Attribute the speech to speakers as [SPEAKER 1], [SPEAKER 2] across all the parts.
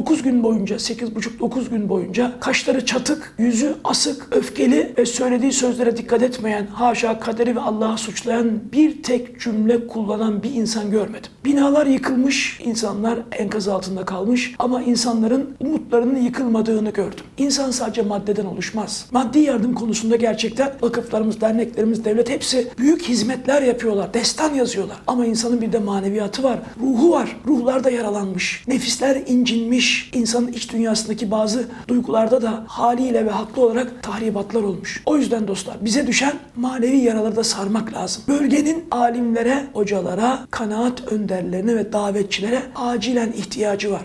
[SPEAKER 1] 9 gün boyunca, 8,5-9 gün boyunca kaşları çatık, yüzü asık, öfkeli ve söylediği sözlere dikkat etmeyen, haşa kaderi ve Allah'ı suçlayan bir tek cümle kullanan bir insan görmedim. Binalar yıkılmış, insanlar enkaz altında kalmış ama insanların umutlarının yıkılmadığını gördüm. İnsan sadece maddeden oluşmaz. Maddi yardım konusunda gerçekten vakıflarımız, derneklerimiz, devlet hepsi büyük hizmetler yapıyorlar, destan yazıyorlar. Ama insanın bir de maneviyatı var, ruhu var. Ruhlar da yaralanmış, nefisler incinmiş. İnsanın iç dünyasındaki bazı duygularda da haliyle ve haklı olarak tahribatlar olmuş. O yüzden dostlar bize düşen manevi yaraları da sarmak lazım. Bölgenin alimlere, hocalara, kanaat önderlerine ve davetçilere acilen ihtiyacı var.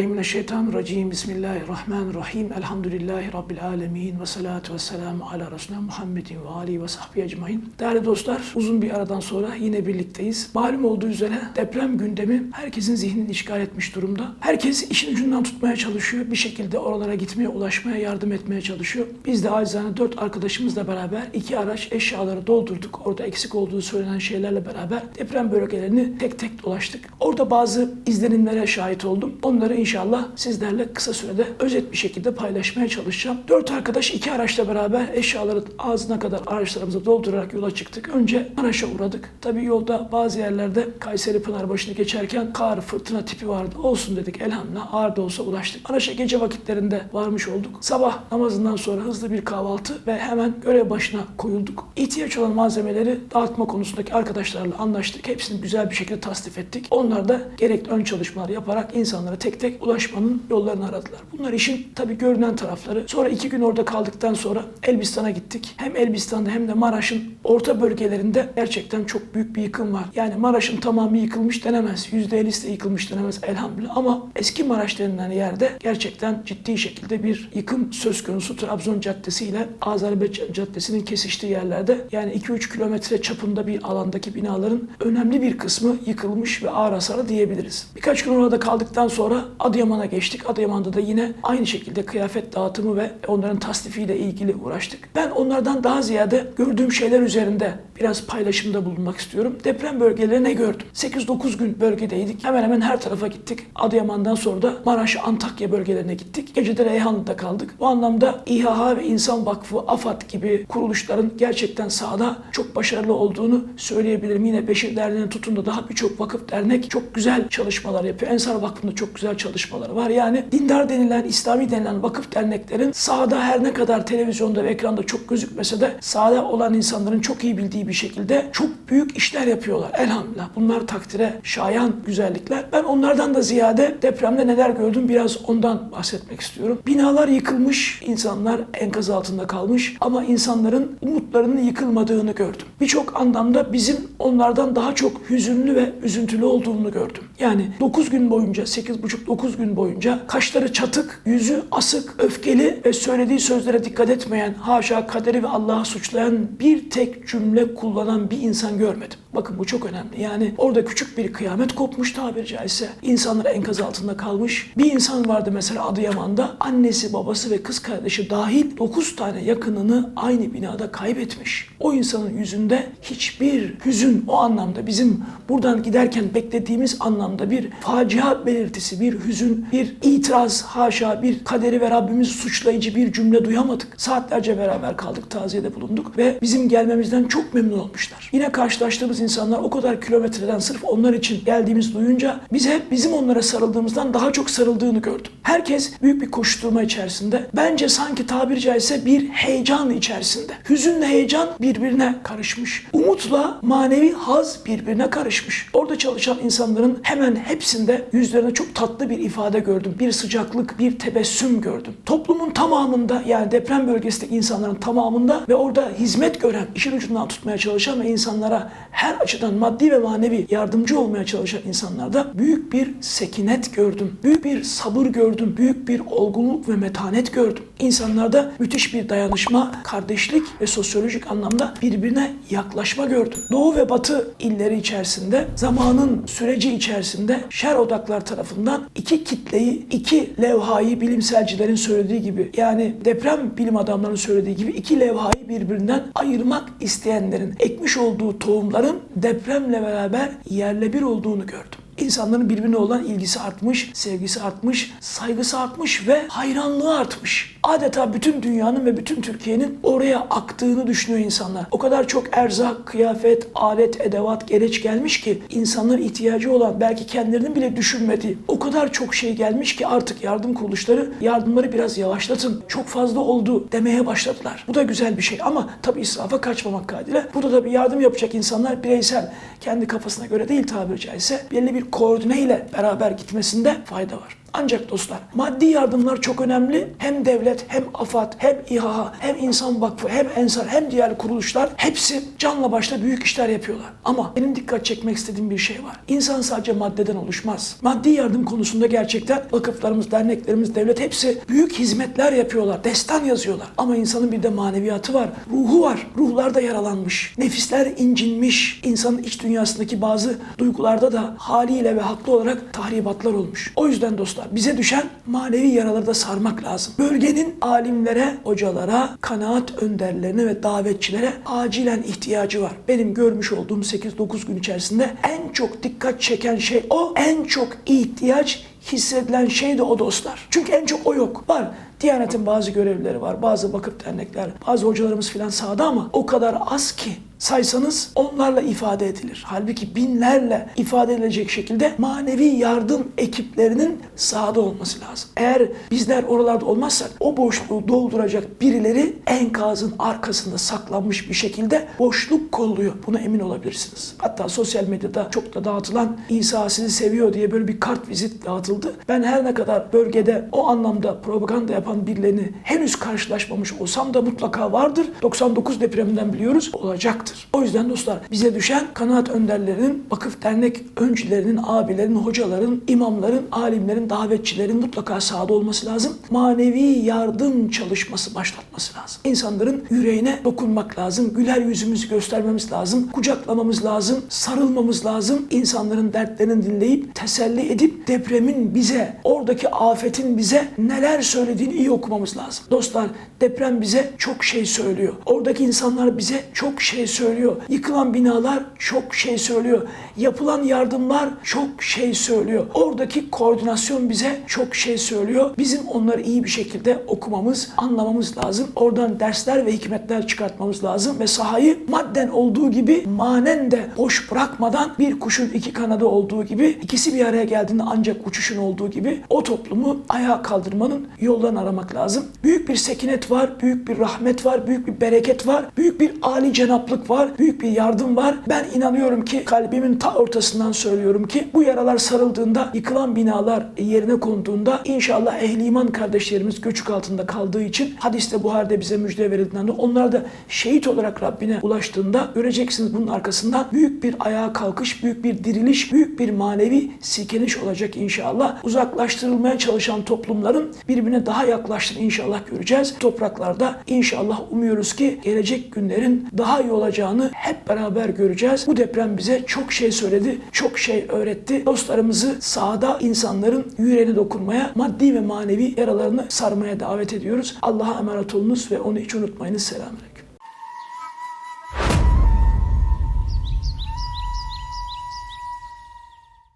[SPEAKER 1] Euzubillahimineşşeytanirracim. Bismillahirrahmanirrahim. Elhamdülillahi Rabbil alemin. Ve salatu ve selamu ala Resulüne Muhammedin ve alihi ve sahbihi ecmain. Değerli dostlar, uzun bir aradan sonra yine birlikteyiz. Malum olduğu üzere deprem gündemi herkesin zihnini işgal etmiş durumda. Herkes işin ucundan tutmaya çalışıyor. Bir şekilde oralara gitmeye, ulaşmaya, yardım etmeye çalışıyor. Biz de acizane dört arkadaşımızla beraber iki araç eşyaları doldurduk. Orada eksik olduğu söylenen şeylerle beraber deprem bölgelerini tek tek dolaştık. Orada bazı izlenimlere şahit oldum. Onları inşallah sizlerle kısa sürede özet bir şekilde paylaşmaya çalışacağım. Dört arkadaş iki araçla beraber eşyaları ağzına kadar araçlarımızı doldurarak yola çıktık. Önce Maraş'a uğradık. Tabii yolda bazı yerlerde Kayseri Pınarbaşı'nı geçerken kar, fırtına tipi vardı. Olsun dedik elhamdülillah ağır da olsa ulaştık. Maraş'a gece vakitlerinde varmış olduk. Sabah namazından sonra hızlı bir kahvaltı ve hemen görev başına koyulduk. İhtiyaç olan malzemeleri dağıtma konusundaki arkadaşlarla anlaştık. Hepsini güzel bir şekilde tasnif ettik. Onlar da gerekli ön çalışmalar yaparak insanlara tek tek ulaşmanın yollarını aradılar. Bunlar işin tabii görünen tarafları. Sonra iki gün orada kaldıktan sonra Elbistan'a gittik. Hem Elbistan'da hem de Maraş'ın orta bölgelerinde gerçekten çok büyük bir yıkım var. Yani Maraş'ın tamamı yıkılmış denemez. %50'si de yıkılmış denemez elhamdülillah. Ama eski Maraş denilen yerde gerçekten ciddi şekilde bir yıkım söz konusu. Trabzon Caddesi ile Azerbaycan Caddesi'nin kesiştiği yerlerde yani 2-3 kilometre çapında bir alandaki binaların önemli bir kısmı yıkılmış ve ağır hasarlı diyebiliriz. Birkaç gün orada kaldıktan sonra Adıyaman'a geçtik. Adıyaman'da da yine aynı şekilde kıyafet dağıtımı ve onların tasnifiyle ilgili uğraştık. Ben onlardan daha ziyade gördüğüm şeyler üzerinde biraz paylaşımda bulunmak istiyorum. Deprem bölgeleri ne gördüm? 8-9 gün bölgedeydik. Hemen hemen her tarafa gittik. Adıyaman'dan sonra da Maraş, Antakya bölgelerine gittik. Gece de Reyhanlı'da kaldık. Bu anlamda İHA ve İnsan Vakfı, AFAD gibi kuruluşların gerçekten sahada çok başarılı olduğunu söyleyebilirim. Yine Beşir Derneği'ne tutun da daha birçok vakıf dernek çok güzel çalışmalar yapıyor. Ensar Vakfı'nda çok güzel çalışmaları var. Yani dindar denilen, İslami denilen vakıf derneklerin sahada her ne kadar televizyonda ve ekranda çok gözükmese de sahada olan insanların çok iyi bildiği bir şekilde çok büyük işler yapıyorlar. Elhamdülillah. Bunlar takdire şayan güzellikler. Ben onlardan da ziyade depremde neler gördüm biraz ondan bahsetmek istiyorum. Binalar yıkılmış, insanlar enkaz altında kalmış ama insanların umutlarının yıkılmadığını gördüm. Birçok anlamda bizim onlardan daha çok hüzünlü ve üzüntülü olduğunu gördüm. Yani 9 gün boyunca, 8,5-9 gün boyunca kaşları çatık, yüzü asık, öfkeli ve söylediği sözlere dikkat etmeyen, haşa kaderi ve Allah'ı suçlayan bir tek cümle kullanan bir insan görmedim. Bakın bu çok önemli. Yani orada küçük bir kıyamet kopmuş tabiri caizse. İnsanlar enkaz altında kalmış. Bir insan vardı mesela Adıyaman'da. Annesi, babası ve kız kardeşi dahil 9 tane yakınını aynı binada kaybetmiş. O insanın yüzünde hiçbir hüzün o anlamda bizim buradan giderken beklediğimiz anlamda bir facia belirtisi, bir hüzün, bir itiraz, haşa bir kaderi ve Rabbimizi suçlayıcı bir cümle duyamadık. Saatlerce beraber kaldık, taziyede bulunduk ve bizim gelmemizden çok memnun olmuşlar. Yine karşılaştığımız insanlar o kadar kilometreden sırf onlar için geldiğimiz duyunca biz hep bizim onlara sarıldığımızdan daha çok sarıldığını gördüm. Herkes büyük bir koşturma içerisinde. Bence sanki tabiri caizse bir heyecan içerisinde. Hüzünle heyecan birbirine karışmış. Umutla manevi haz birbirine karışmış. Orada çalışan insanların hemen hepsinde yüzlerine çok tatlı bir ifade gördüm. Bir sıcaklık, bir tebessüm gördüm. Toplumun tamamında yani deprem bölgesindeki insanların tamamında ve orada hizmet gören, işin ucundan tutmaya çalışan ve insanlara her açıdan maddi ve manevi yardımcı olmaya çalışan insanlarda büyük bir sekinet gördüm. Büyük bir sabır gördüm. Büyük bir olgunluk ve metanet gördüm. İnsanlarda müthiş bir dayanışma, kardeşlik ve sosyolojik anlamda birbirine yaklaşma gördüm. Doğu ve Batı illeri içerisinde zamanın süreci içerisinde şer odaklar tarafından iki kitleyi, iki levhayı bilimselcilerin söylediği gibi yani deprem bilim adamlarının söylediği gibi iki levhayı birbirinden ayırmak isteyenlerin ekmiş olduğu tohumların depremle beraber yerle bir olduğunu gördüm. İnsanların birbirine olan ilgisi artmış, sevgisi artmış, saygısı artmış ve hayranlığı artmış. Adeta bütün dünyanın ve bütün Türkiye'nin oraya aktığını düşünüyor insanlar. O kadar çok erzak, kıyafet, alet, edevat, gereç gelmiş ki insanların ihtiyacı olan belki kendilerinin bile düşünmediği o kadar çok şey gelmiş ki artık yardım kuruluşları yardımları biraz yavaşlatın. Çok fazla oldu demeye başladılar. Bu da güzel bir şey ama tabii israfa kaçmamak kaydıyla. Burada da bir yardım yapacak insanlar bireysel kendi kafasına göre değil tabiri caizse belli bir koordine ile beraber gitmesinde fayda var. Ancak dostlar maddi yardımlar çok önemli. Hem devlet hem AFAD hem İHA hem İnsan Vakfı hem Ensar hem diğer kuruluşlar hepsi canla başla büyük işler yapıyorlar. Ama benim dikkat çekmek istediğim bir şey var. İnsan sadece maddeden oluşmaz. Maddi yardım konusunda gerçekten vakıflarımız, derneklerimiz, devlet hepsi büyük hizmetler yapıyorlar. Destan yazıyorlar. Ama insanın bir de maneviyatı var. Ruhu var. Ruhlar da yaralanmış. Nefisler incinmiş. İnsanın iç dünyasındaki bazı duygularda da haliyle ve haklı olarak tahribatlar olmuş. O yüzden dostlar bize düşen manevi yaraları da sarmak lazım. Bölgenin alimlere, hocalara, kanaat önderlerine ve davetçilere acilen ihtiyacı var. Benim görmüş olduğum 8-9 gün içerisinde en çok dikkat çeken şey o. En çok ihtiyaç hissedilen şey de o dostlar. Çünkü en çok o yok. Var. Diyanetin bazı görevlileri var, bazı vakıf dernekler, bazı hocalarımız filan sahada ama o kadar az ki saysanız onlarla ifade edilir. Halbuki binlerle ifade edilecek şekilde manevi yardım ekiplerinin sahada olması lazım. Eğer bizler oralarda olmazsak o boşluğu dolduracak birileri enkazın arkasında saklanmış bir şekilde boşluk kolluyor. Buna emin olabilirsiniz. Hatta sosyal medyada çok da dağıtılan İsa sizi seviyor diye böyle bir kart vizit dağıtıldı. Ben her ne kadar bölgede o anlamda propaganda yapan birilerini henüz karşılaşmamış olsam da mutlaka vardır. 99 depreminden biliyoruz olacaktır. O yüzden dostlar bize düşen kanaat önderlerinin, vakıf dernek öncülerinin, abilerin, hocaların, imamların, alimlerin, davetçilerin mutlaka sahada olması lazım. Manevi yardım çalışması başlatması lazım. İnsanların yüreğine dokunmak lazım. Güler yüzümüzü göstermemiz lazım. Kucaklamamız lazım. Sarılmamız lazım. İnsanların dertlerini dinleyip teselli edip depremin bize, oradaki afetin bize neler söylediğini iyi okumamız lazım. Dostlar deprem bize çok şey söylüyor. Oradaki insanlar bize çok şey söylüyor. Yıkılan binalar çok şey söylüyor. Yapılan yardımlar çok şey söylüyor. Oradaki koordinasyon bize çok şey söylüyor. Bizim onları iyi bir şekilde okumamız, anlamamız lazım. Oradan dersler ve hikmetler çıkartmamız lazım ve sahayı madden olduğu gibi manen de boş bırakmadan bir kuşun iki kanadı olduğu gibi ikisi bir araya geldiğinde ancak uçuşun olduğu gibi o toplumu ayağa kaldırmanın yollarını aramak lazım. Büyük bir sekinet var, büyük bir rahmet var, büyük bir bereket var, büyük bir ali cenaplık var, büyük bir yardım var. Ben inanıyorum ki kalbimin ta ortasından söylüyorum ki bu yaralar sarıldığında, yıkılan binalar yerine konduğunda inşallah ehli iman kardeşlerimiz göçük altında kaldığı için hadiste Buhar'da bize müjde verildiğinde onlar da şehit olarak Rabbine ulaştığında göreceksiniz bunun arkasından büyük bir ayağa kalkış, büyük bir diriliş, büyük bir manevi silkeniş olacak inşallah. Uzaklaştırılmaya çalışan toplumların birbirine daha yaklaştığını inşallah göreceğiz. Topraklarda inşallah umuyoruz ki gelecek günlerin daha iyi olacağını hep beraber göreceğiz. Bu deprem bize çok şey söyledi, çok şey öğretti. Dostlarımızı sahada insanların yüreğine dokunmaya, maddi ve manevi yaralarını sarmaya davet ediyoruz. Allah'a emanet olunuz ve onu hiç unutmayınız. Selamünaleyküm.